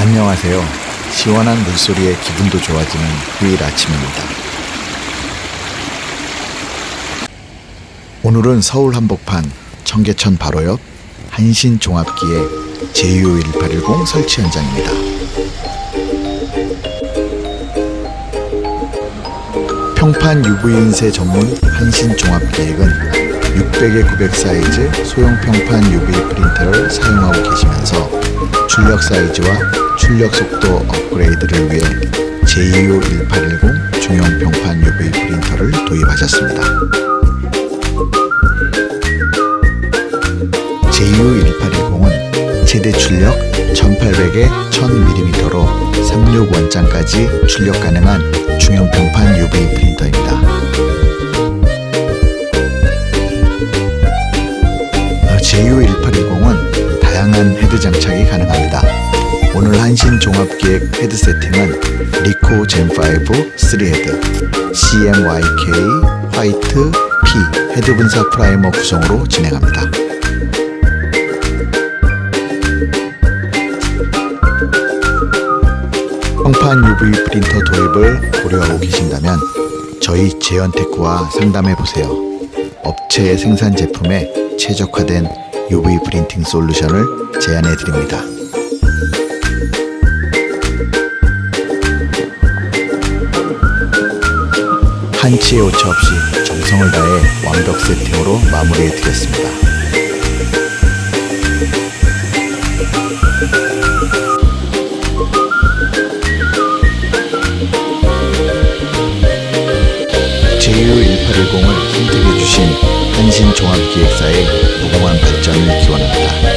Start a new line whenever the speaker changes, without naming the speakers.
안녕하세요. 시원한 물소리에 기분도 좋아지는 휴일 아침입니다. 오늘은 서울 한복판 청계천 바로 옆 한신 종합기의 JU1810 설치 현장입니다. 평판 UV 인쇄 전문 한신 종합기획은 600에 900 사이즈 소형 평판 UV 프린터를 사용하고 계시면서 출력 사이즈와 출력 속도 업그레이드를 위해 JU1810 중형 평판 UV 프린터를 도입하셨습니다. JU1810은 최대 출력 1800에 1000mm로 36 원장까지 출력 가능한 중형 평판 장착이 가능합니다. 오늘 한신 종합기획 헤드 세팅은 리코 젠5 3헤드, CMYK 화이트 P 헤드 분사 프라이머 구성으로 진행합니다. 평판 UV 프린터 도입을 고려하고 계신다면 저희 제언테크와 상담해 보세요. 업체의 생산 제품에 최적화된 UV 프린팅 솔루션을 제안해 드립니다. 한치의 오차 없이 정성을 다해 완벽 세팅으로 마무리해 드렸습니다. JU1810을 선택해 주신 한신 종합기획사에 真做得到。